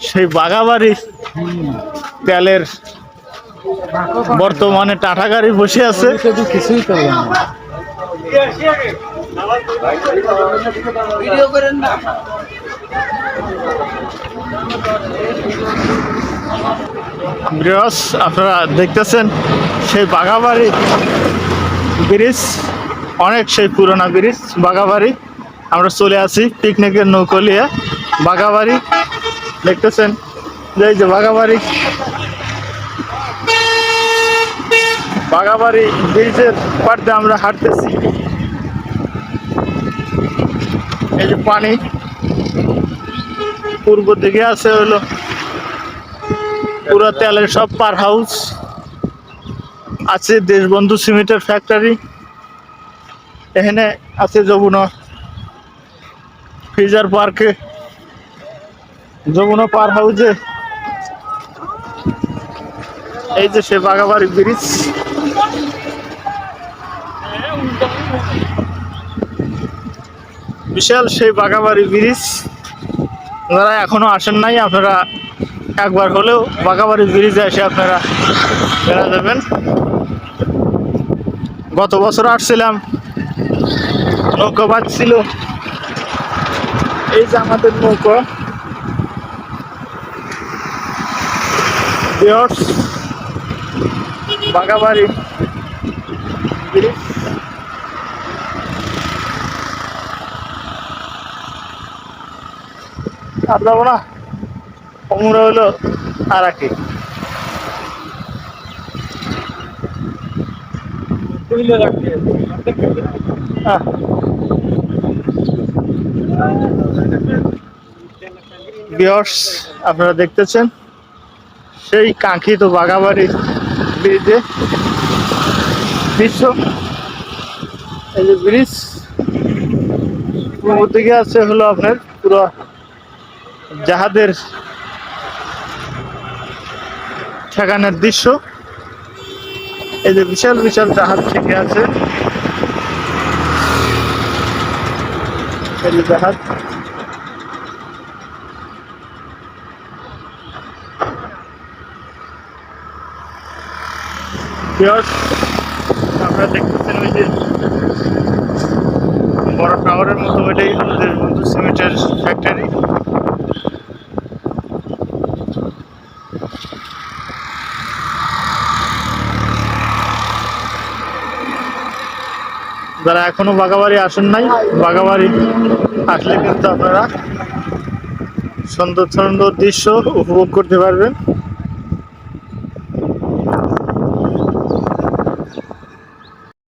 সেই বাগাবাড়ি তেলের বর্তমানে টাটা গাড়ি বসে আছে। কিছুই আপনারা দেখতেছেন সেই বাগাবাড়ি ব্রিজ, অনেক সেই পুরোনো ব্রিজ বাগাবাড়ি আমরা চলে আসি পিকনিকের নৌকলিয়া বাগাবাড়ি দেখতেছেন? যে এই যে বাগাবাড়ি বাগাবাড়ি ব্রিজের পাড়তে আমরা হাঁটতেছি। এই যে পানি। পূর্ব দিকে আছে হলো পুরো তেলের সব পার হাউস। আছে দেশবন্ধু সিমেন্টের ফ্যাক্টরি। এখানে আছে যমুনা ফ্রিজার পার্কে। যমুনা পার হাউসে এই যে সে বাগাবাড়ি ব্রিজ। বিশাল সেই বাগাবাড়ি ব্রিজ। যারা এখনও আসেন নাই, আপনারা একবার হলেও বাগাবাড়ি ব্রিজে এসে আপনারা বেড়া যাবেন গত বছর আসছিলাম, নৌকা বাজছিল এই যে আমাদের নৌকা। বাগাবাড়ি আর যাব না আমরা হলো আরাকি? আহ। ভিউয়ার্স আপনারা দেখতেছেন সেই কাঙ্ক্ষিত বাগাবাড়ি ব্রিজে দৃশ্য। এই যে ব্রিজ, পূর্ব দিকে আছে হলো আপনার পুরো জাহাজের সেখানের দৃশ্য। এই যে বিশাল বিশাল জাহাজ থেকে আছে। এই যে জাহাজ। আপনারা দেখতেছেন ওই যে বড় টাওয়ারের মতো ওইটাই আমাদের বন্ধু সিমেন্টের ফ্যাক্টরি যারা এখনও বাগাবাড়ি আসেন নাই বাগাবাড়ি আসলে কিন্তু আপনারা সুন্দর সুন্দর দৃশ্য উপভোগ করতে পারবেন।